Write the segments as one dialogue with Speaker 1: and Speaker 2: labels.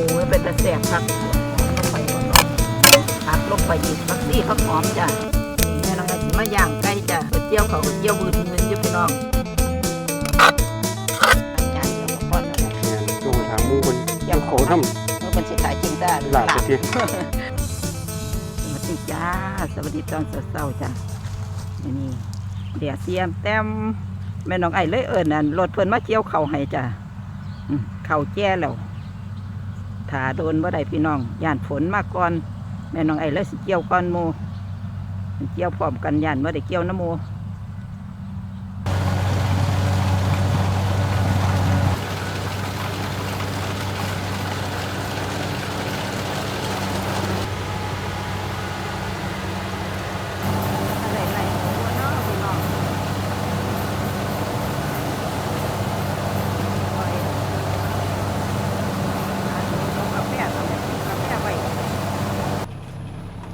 Speaker 1: มูไว้เป็นตะแสบผักลงไปก่อนเนาะผักลงไปอีกผักซี่ผักหอมจ้ะแม่น้องไอ้สิมาย่างไก่จ้ะก๋วยเจียวเขาก๋วยเจียวมือมืออยู่พี่น้องจานเดียวก็พอแล้วแหละ
Speaker 2: โจ้ถามหมูคนเจ้าเขาท
Speaker 1: เมื่อเป็นสิขายจริงได้ำ
Speaker 2: หลาบไปที
Speaker 1: สวัสดีจ้าสวัสดีตอนเช้าๆจ้ะนี่เดี๋ยวเสียมแต้มแม่น้องไอ้เลยเอิญนั่นรถเพิ่นมาเกี่ยวเข่าวให้จ้ะอืมเข่าวแจ้แล้ว ถ้าโดนบ่ได้พี่น้องย่านฝนมาก่อน แม่น้องไอ้เลยสิเกี่ยวก่อนโมเกี่ยวพร้อมกันย่านบ่ได้เกี่ยวน้ำโม อะไรอะไรหัวเนาะพี่น้องโอ้ยเอากาแฟเอากาแฟไว้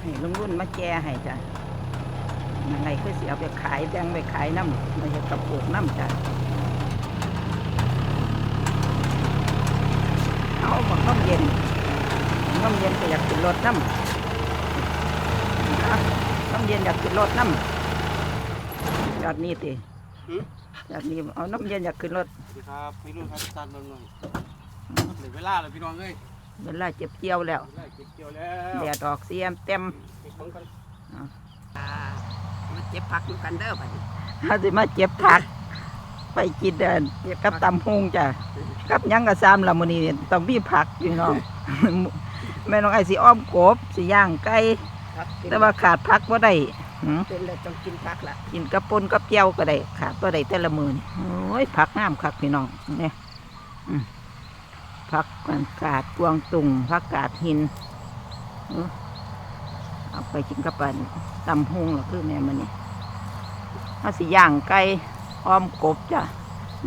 Speaker 1: ให้ลุงรุ่น มาแจให้จ้ะยังไงคือสิเอาไปขายแบ่งไปขายน้ำไม่ใช่กระปุกน้ำจ้ะเอาบอกน้ำเย็นน้ำเย็นก็อยากกินรสน้ำเอาน้ำเย็นอยากกินรสน้ำยอดนี้ติยอดนี้เอาน้ำเย็นอยากขึ้นรถ
Speaker 2: สวัสดีครับพี่รุ่นครับตันนนท์เดี๋ยวเวลาเลยพี่น้องเอ้ย
Speaker 1: เวลาเจ็บเจียวแล้ว
Speaker 2: เวลาเก็บเกี่ยวแล้ว
Speaker 1: แดดออกเสียมเต็ม
Speaker 2: เก็บของกัน
Speaker 1: มาเจ็บผักอยู่กันเด้อบัดนี้ถ้าสิมาเจ็บผัก ไปกินเดินกับตำฮงจ้ะกับหยังกับซ้ำละมื้อนี้ต้องมีผักพี่น้องแม่น้องไอ้สิอ้อมกบสิย่างไก่แต่ว่าขาดผักบ่ได้หืม
Speaker 3: เป็นเลยต้องกินผักละ
Speaker 1: กินกับปนกับเจียวก็ได้ขาดบ่ได้แต่ละมื้อนี่โอ้ยผักงามคักพี่น้องนี่อืม ผักมันกาดกวางตุงผักกาดหินเออเอาไปกินกับปันตำฮงหรอคือแม่มันนี่เอาสิย่างไก่อ้อมกบจ้ะ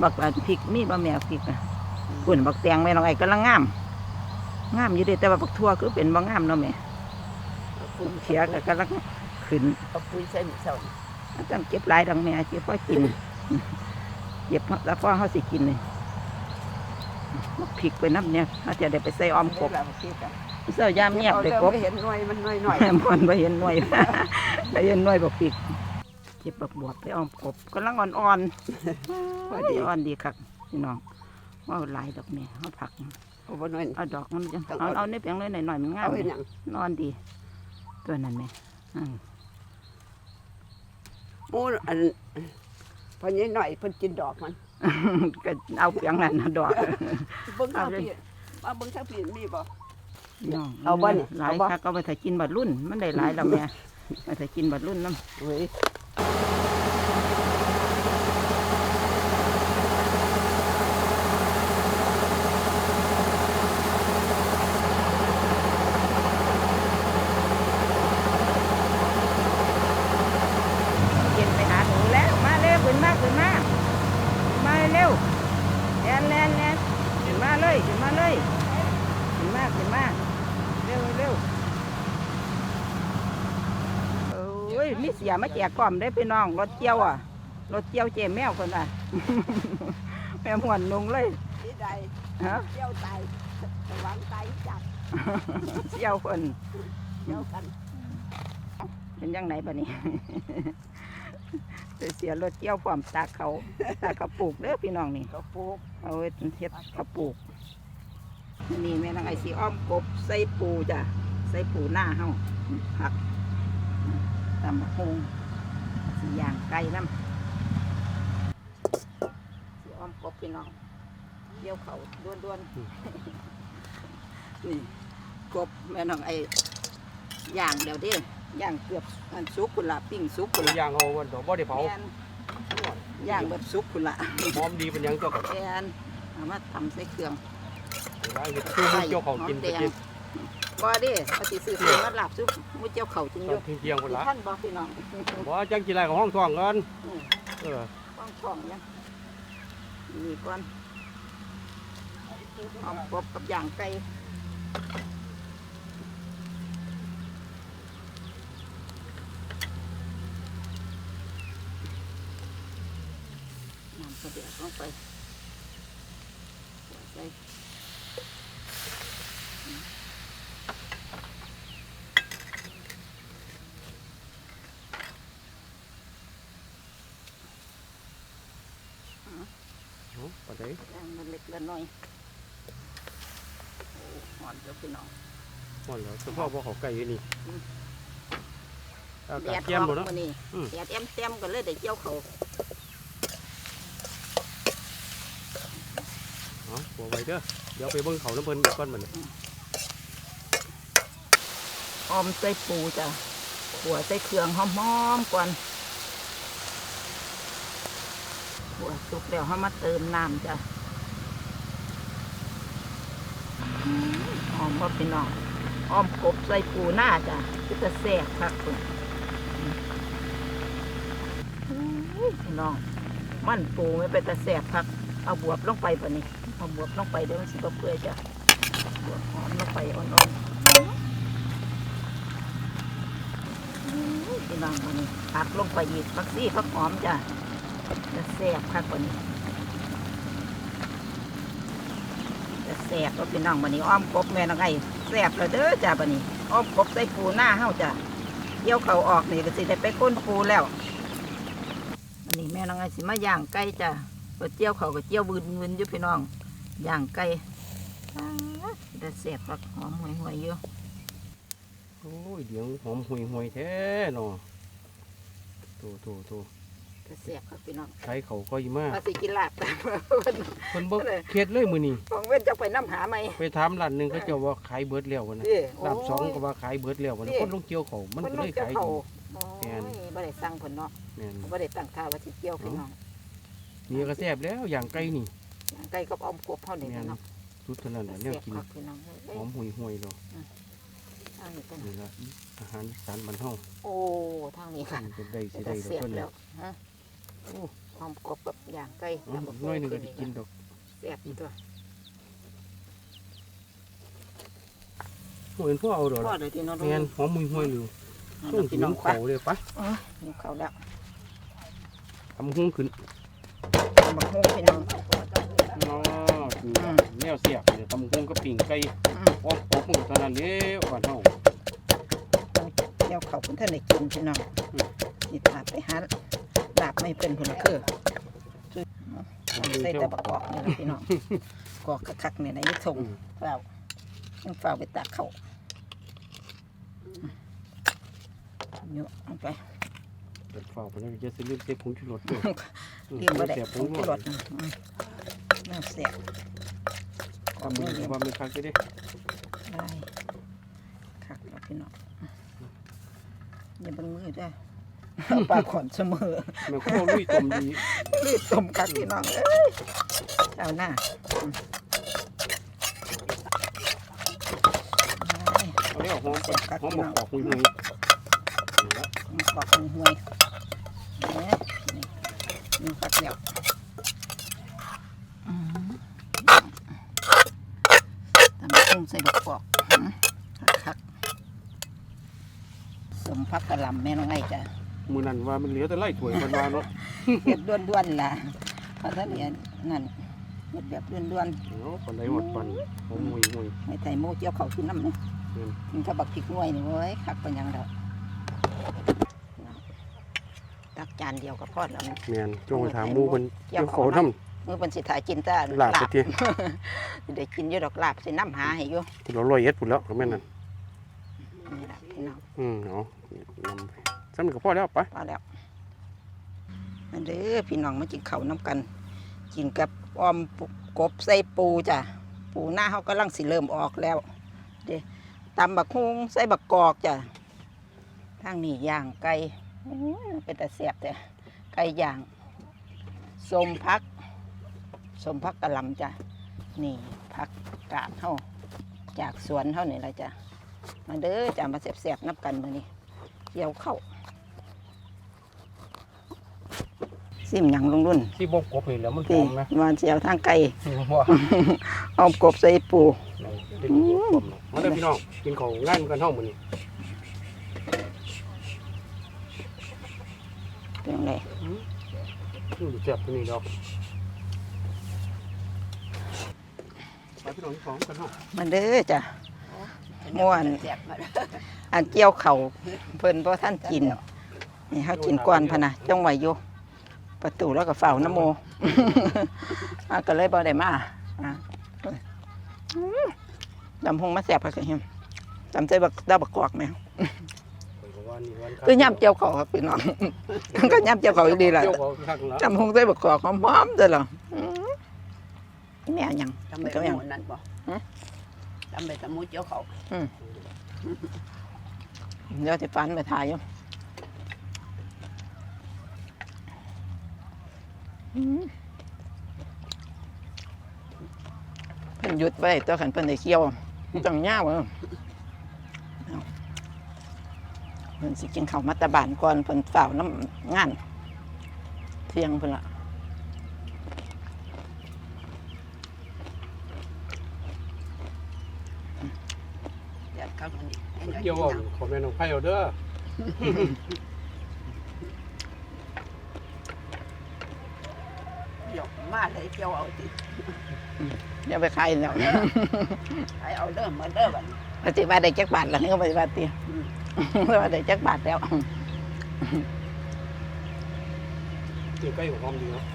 Speaker 1: บักอันพริกมีบะแม่พริกอะปุ่นบักแตงแม่น้องไอ้กำลังงามงามอยู่เด้แต่ว่าบักทั่วคือเป็นบางงามเนาะแม่เขียก็กำลังขึ้น
Speaker 3: เอาปุ๋ยใส่หมูสับ
Speaker 1: ต้องเก็บหลายดังแม่เก็บพอกินเก็บแล้วพอเขาสิกินเลย มักพริกไปน้ำเนี่ยเขาจะได้ไปใส่ออมกบ
Speaker 3: แล้วพี่กัน
Speaker 1: เสื้อยามเงียบเลยกบ
Speaker 3: เห็นหน่วยมันหน่อยหน่อย
Speaker 1: แม่มันไปเห็นหน่วยไปเห็นหน่วยบอกพริกเก็บบักบวบไปออมกบกำลังอ่อนๆพอดีอ่อนดีครับพี่น้องว่าหลายดอกแม่เขาผัก
Speaker 3: เอาบ่หน่อย
Speaker 1: เอาดอกมันจังเอาเอาในเพียงเลยหน่อยๆมันงา
Speaker 3: เอา
Speaker 1: ม
Speaker 3: ไปหยัง
Speaker 1: นอนดี ตัวนั้นแม่อืม
Speaker 3: หมูอัน พอนี้หน่อยเพิ่นกินดอกมัน
Speaker 1: ก็เอาเพียงนั้นน่ะดอก
Speaker 3: เบิ่งทางพี่มาเบิ่งทางพี่มีบ่
Speaker 1: น้อง
Speaker 3: เอาบ่นี่
Speaker 1: หลาย
Speaker 3: เอาบ่
Speaker 1: คักเอาไปถ้ากินบัดรุ่น มันได้หลายแล้วแม่ไปถ้ากินบัดรุ่นน้
Speaker 3: เว้ยำ
Speaker 1: เย็นไปหาหนูแล้ว มาเร็วขึ้นมาขึ้นมามาเร็วแลนแลนแลน ขึ้นมาเลยขึ้นมาเลยขึ้นมาขึ้นมาเร็วเร็วโอ้ยมีเสียมาแจกกล่อมได้อพี่น้องรถเจียวอะรถเจียวเจแมวคนอะแม่หวนลงเลย
Speaker 3: ที่ใด
Speaker 1: ฮะ
Speaker 3: เที่ยวตายระวังตายจับ
Speaker 1: เจียวคน
Speaker 3: เที่ยวกัน
Speaker 1: เป็นยังไงบะนี่ไปเสียรถเกี่ยวพร้อมตากเขาตากเขาปลูกเด้อพี่น้องนี่
Speaker 3: ก็ปลูก
Speaker 1: เอาไว้เฮ็ดเขาปลูก นี่แม่นางไอสีอ้อมกบใส่ปูจ้ะใส่ปูหน้าเฮาผักตำบักฮงสีย่างไก่น้ำสีอ้อมกบพี่น้องเกี่ยวเขาด้วนๆนี่กบแม่น้องไอย่างเดี๋ยวดิย่างเกือบอันสุกคุณละปิ้งสุกคุณละ
Speaker 2: ย่างเอาวันดอกบ่ได้เผา
Speaker 1: แม่นย่างแบบสุกคุณละ
Speaker 2: หอมดีเป็นหยังตัวกับ
Speaker 1: แอนเอามาทำใส่เครื่อง
Speaker 2: ร้านเห็ดคือหมูเกี่ยวของกินไปกิน
Speaker 1: บ่ดิเอาสิซื้อเสียมาหลับซุปมุ้เจ้าเข่าจริงอ
Speaker 2: ตอยู่นเที่ยงคนละ
Speaker 1: ท่านบ่พี่น้อง
Speaker 2: บ่จังกินอะไรของห้องท้องกันเออ
Speaker 1: ป้องช่องยังนี่ก่อนหอมกบกับย่างไก่น้ำกระเดียดลงไปใส่
Speaker 2: ปะ เด้
Speaker 1: ย่างมันเล็กละน้อยโอ้หอนเจ้าพี่น้อง
Speaker 2: หมดแล้วเฉพาะบ่เขาไก่อยู่นี่
Speaker 1: อืม
Speaker 2: อากา
Speaker 1: แด
Speaker 2: ศ
Speaker 1: ด
Speaker 2: เยี่ยม
Speaker 1: อ
Speaker 2: บ่
Speaker 1: อก
Speaker 2: เนาะ
Speaker 1: มานี่
Speaker 2: อืม
Speaker 1: แดดแอมเต็มกันเลยได้เกี่ยวเขา
Speaker 2: อ๋อหัวไว้เด้อเดี๋ยวไปเบิ่งเขาน้ำเพิ่นก่อนมัน
Speaker 1: ออมใส่ปูจ้ะหัวใส่เครื่องหอมๆก่อนหัว สุกแล้วเขามาเติมน้ำจ้ะหอมว่าพี่น้องอ้อมกบใส่ปูหน้าจ้ะก็จะแซ่บคักคุณพี่น้อง มันปูไม่เป็นตะแซ่บคักเอาบวบลงไปปะนี่เอาบวบลงไปเดี๋ยวมันสิบเปื่อยจ้ะบวบหอมลงไปอ่อนๆพี่น้องปะนี่ผักลงไปอีกผักซี่ผักหอมจ้ะ จะแซ่บคักปะนี่จะแซ่บก็พี่น้องปะนี่อ้อมกบแม่น้องไอ้แซ่บแล้วเด้อจ้ะปะนี่อ้อมกบใส่ปูหน้าเฮาจ้ะเกี่ยวเขาออกนี่ก็สิได้ไปก้นปูแล้วอันนี้แม่น้องไอ้สิมาย่างไก่จ้ะก็เจียวเขาก็เจียวบืนบืนอยู่พี่น้องย่างไก่อ้าแต่เสียบผักหอมห่วยห่วยๆอยู่
Speaker 2: โอ้ยเดี๋ยวหอมห่วยแท้เนาะโตโตโต
Speaker 1: แต่เสียบครับพี่น้อง
Speaker 2: ใช้เขาก็อีมาก
Speaker 1: มาสิกินลาบ
Speaker 2: เพิ่นบ่เข็ดเลยมื้อนี้
Speaker 1: ของเว้นจะไปน้ำหาไหม
Speaker 2: ไปถามร้านหนึงเขาเจ้าว่าขายเบิดแล้ววะนะ
Speaker 1: นี่
Speaker 2: ลาบสองก็ว่าขายเบิดแล้ววะนะ
Speaker 1: นี่
Speaker 2: คนลงเกี่ยวเขามัน
Speaker 1: คน
Speaker 2: ก็
Speaker 1: ล
Speaker 2: เล
Speaker 1: ง
Speaker 2: ย
Speaker 1: เกี่ยว
Speaker 2: ขาย
Speaker 1: เขา
Speaker 2: ดี
Speaker 1: โอ้
Speaker 2: แม่น
Speaker 1: ยบ่ได้สั่งเพิ่นเนาะ
Speaker 2: แม่น
Speaker 1: บ่ได้ตั้งท่าว่าสิเกี่ยวพี่น้อง
Speaker 2: นี่ก็แซ่บแล้วอย่างไก่นี่
Speaker 1: ย่างไก่กับอ้อมกบเฮานี่
Speaker 2: แม่น
Speaker 1: เนาะ
Speaker 2: สุดเท่านั้นแห
Speaker 1: แต่
Speaker 2: ละแน
Speaker 1: เสี
Speaker 2: วย
Speaker 1: บ
Speaker 2: กิน
Speaker 1: ครับพี่น้องเอ้ย
Speaker 2: หอมห่วยๆเนาะ
Speaker 1: ทางนี้กัน
Speaker 2: นี่ละอาหารอีสานบ้านเฮา
Speaker 1: โอ้ทางนี้ค่ะ
Speaker 2: มันเป็นได้สิ
Speaker 1: แต่
Speaker 2: ได้
Speaker 1: เสียบ
Speaker 2: เพิ่น
Speaker 1: แล้
Speaker 2: แล้ว ว
Speaker 1: ฮะโอ้อ้อมกบกับย่างไก่
Speaker 2: อืม
Speaker 1: ตำบัก
Speaker 2: น้อยหนึงก็
Speaker 1: ขึ้
Speaker 2: สิกินดอก
Speaker 1: เสียบอีกตัว
Speaker 2: บ่เห็นพ่อเอาดอก
Speaker 1: พ่อ
Speaker 2: ล่ะ
Speaker 1: เลยที่น้อง
Speaker 2: แม่นหอมห่วยๆเลย
Speaker 1: ต้
Speaker 2: ต้
Speaker 1: อ
Speaker 2: องง
Speaker 1: กิ
Speaker 2: กิ
Speaker 1: น
Speaker 2: น
Speaker 1: น้อง
Speaker 2: น้ำ
Speaker 1: ควา
Speaker 2: เขาเลยไป
Speaker 1: นี่เขาแล้ว
Speaker 2: ทำหุ้งขึ้น
Speaker 1: บักฮุ้งพี่น้อง
Speaker 2: เนาะคือแนวเสียบเนี่ยทำหุ้งกับปิ่งไก่
Speaker 1: อืม
Speaker 2: อ้อมปอกมันเท่านั้นเด้อบ้านเฮา
Speaker 1: เดี๋ยวเขาเพิ่นท่านได้กินพี่น้อง
Speaker 2: อืม
Speaker 1: นี่ถาดไปหา ลาบไม่เป็นผลคือใส่แต่บักกอกนี่ล่ะพี่น้องกอกคักๆนี่นะอยิ่ส่ง
Speaker 2: อืม
Speaker 1: เปล่ายังเปล่าไปตากเขาเยอะเอาไป
Speaker 2: เปิดฝาไปแล้วจะสิลืมเสียผงชูรสด้วย
Speaker 1: เรียกว่าได้
Speaker 2: เสียผ
Speaker 1: ผ
Speaker 2: ง
Speaker 1: ง
Speaker 2: ชู
Speaker 1: ชู
Speaker 2: ร
Speaker 1: ร
Speaker 2: ส
Speaker 1: สนะอืมน่าเสียกอก
Speaker 2: ทำ
Speaker 1: นี่
Speaker 2: มัน
Speaker 1: เรียบ
Speaker 2: ความเป็นคักได้
Speaker 1: ได้คักแล้วพี่น้องอย่าเบังมือได้อปลาขอนเสมอ
Speaker 2: แม่ข้าวลุยต้มดี
Speaker 1: รีบต้มกักพี่น้องเอ้ยเอาหน้าอืมไป
Speaker 2: เอาแล้วหอมก่อนหอมบอกปอกหุยๆนี่ละ
Speaker 1: มันกรอกมันห่วยแหมนี่นี่คักแล้วอืมตำกุ้งใส่บักกอกอืมคักๆสมพักกะหล่ำแม่น้องไอ้จ้ะ
Speaker 2: มื้อนั้นว่ามันเหลือแต่ไล่ถ้วยมันว่าเนาะ
Speaker 1: เฮ็ดด้วนๆล่ะเพราะท่านเนี่ยนั่นเฮ็ดแบบด้วน
Speaker 2: เนาะปานใดหมดปันหอมหุย
Speaker 1: ๆให้ไทยโมเจียวเขาขึ้นน้ำนี่
Speaker 2: อืม
Speaker 1: กินกับบักพริกหน่วยนี่เว้ยคักเป็นหยังดอกตักจานเดียวก็พอแล้วนะ
Speaker 2: ๆแม่นจงไปถามหมู่เพิ่น
Speaker 1: เกี่ยว
Speaker 2: เจ้า
Speaker 1: เขา
Speaker 2: เขา
Speaker 1: นำ
Speaker 2: นำ
Speaker 1: มือเป็นสิถ่ายกินแต่
Speaker 2: ลาบไปติ
Speaker 1: สิได้กินอยู่ดอกลาบสิน้ำหาให้อยู่
Speaker 2: ที่เราลอยเอ็ดพุ่นแล้วก็แม่นนั่น
Speaker 1: นี่ล่ะพี่น้อง
Speaker 2: อืมเอานำไปซ้ำนี่ก็พอแล้วไป
Speaker 1: พอแล้วมันเด้อพี่น้องมากินข้าวน้ำกัน กินกับออมกบใส่ปูจ้ะ ปูหน้าเขากำลังสิเริ่มออกแล้ว เด้ตำบักฮุงใส่บักกอกจ้ะทางนี้ย่างไก่เป็นแต่เสียบแต่ไก่ย่างสมพักสมพักกะลำจ้ะ นี่พักกาดเฮาจากสวนเฮานี่แหละจ้ะ มาเด้อจ้ะมาเสียบๆนับกันมื้อนี้เกี่ยวเข้าว ซิมหยังลุงรุ่น
Speaker 2: ที่บ่กบนี่แหล้วมันห
Speaker 1: ที่
Speaker 2: อมนะ
Speaker 1: วานเสียวทางไก่
Speaker 2: ว่า
Speaker 1: เอากบใส่ปู
Speaker 2: ได้ดูกบเนาะมาเด้อพี่น้องกินของง่ายเหมือนกันเฮามื้อนี้
Speaker 1: เป็นยังไง
Speaker 2: อืมแซ่บตัวนี้ดอกไปพี่น้องกินของกันเฮา
Speaker 1: มันเด้อจ้ะม่วนอันเกี่ยวเขาวเพิ่นเพราะท่านกิน นี่เขากินก่อนพะนะจ้องไหวอยู่ ประตูแล้วก็เฝ้าน้ำโม
Speaker 2: ม
Speaker 1: อะก็เลยบ่ได้มาอะอืมตำพงมาแสบค่ะเฮียตำใจบักดาวบักกอกไหม
Speaker 2: ข่อยก็ว่านี่วัน
Speaker 1: คือย่ำเจียวเขาครับพี่น้องก็ย่ำเจียวเขาอยู่ดีแหละ
Speaker 2: เจียวเขาคักเนาะ
Speaker 1: ตำพงใจบักกอกหอมๆเด้อเหรออืมแม่หยัง
Speaker 3: ทำไป
Speaker 1: ก็
Speaker 3: ตะ
Speaker 1: ยัง
Speaker 3: มูนั่นบ่
Speaker 1: ฮะ
Speaker 3: ทำไปตะมูเจียวเขา
Speaker 1: เดี๋ยวจะฟันไปถ่ายอยู่อืม เพิ่นหยุดไว้ตัวขันเพิ่นได้เคี่ยวต้องย่าวเออเอาเพิ่นสิกินข้าวมัตตบานก่อนเพิ่นฝ่าวน้ำงาน เที่ยงเพิ่นละ
Speaker 3: อยากเข้ามานี่ให้น้อย
Speaker 2: เจียวเอาขอแม่น้องไผ่เอาเด้อ
Speaker 3: หยกมาเลยเจียวเอาสิ
Speaker 1: เดี๋ยวไปขายแล้ว
Speaker 3: ให้เอาเด้อมาเด้อบัดนี้
Speaker 1: ปฏิบัติได้จักบาทแล้วนี่ก็ปฏิบัติเตี้ย
Speaker 3: อืม
Speaker 1: ว่าได้จักบาทแล้ว
Speaker 2: นี่ใกล้หอมดีเนาะ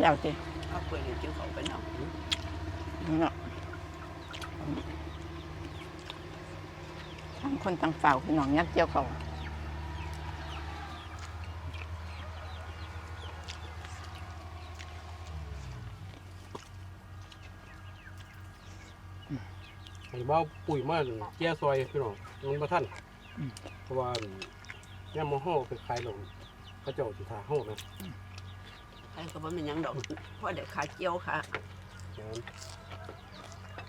Speaker 1: แล้วสิ
Speaker 3: เอาไปเลยเจียวเขาไปเนาะ
Speaker 1: เนาะทั้งคนทั้งฝ่าวพี่น้องยักเจียวเขา
Speaker 2: ให้เบ้าปุ๋ยมาแก้ซอยพี่น้องมันบ่ทันเพราะว่าย่ามมาห่อไปขายลงเขาเจ้าสิทาห่อนะ
Speaker 3: ใครก็บ่มีหยังดอกเพราะเดี๋ยวขาเจียวค่ะ
Speaker 2: อย่างนั้น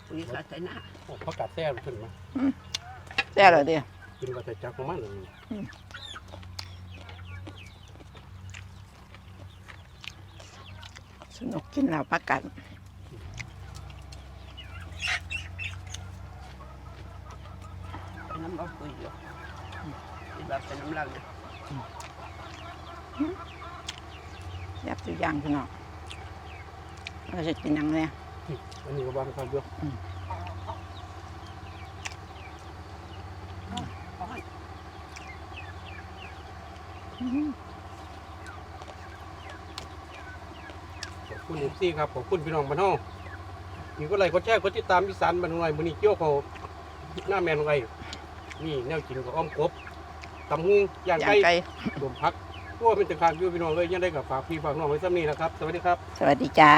Speaker 3: ปุ๋ยขาใส่หน้า
Speaker 2: โอ้ผักกาดแซ่บขึ้นมา
Speaker 1: แซ่แล้วเดีย
Speaker 2: กินวัฏจักรของมันเลย
Speaker 1: สนุกกินแล้วพักกัน
Speaker 3: ไปน้ำเอาปุ๋ยอยู่คิดว่าเป็นน้ำลังนะ
Speaker 1: ยับทุกอย่างพี่น้องเราจะกินหยังเนี่ย
Speaker 2: อันนี้ก็บางคันด้วย
Speaker 3: เอา
Speaker 2: ขอบคุณเอฟซีครับ ขอบคุณพี่น้องบ้านเฮามีก็ไลค์กดแชร์กดติดตามอีสานบ้านหน่อยมื้อนี้เกี่ยวเขาหน้าแมนไว้นี่แนวกินกับอ้อมกบตำหูย่าง
Speaker 1: ย่าง
Speaker 2: ไก่
Speaker 1: ไก่
Speaker 2: รวมพักพวกเป็นตะคางอยู่พี่น้องเลยยังได้กับฝากพี่ฝากน้องไว้ซ้ำนี้นะครับ สวัสดีครับ
Speaker 1: สวัสดีจ้า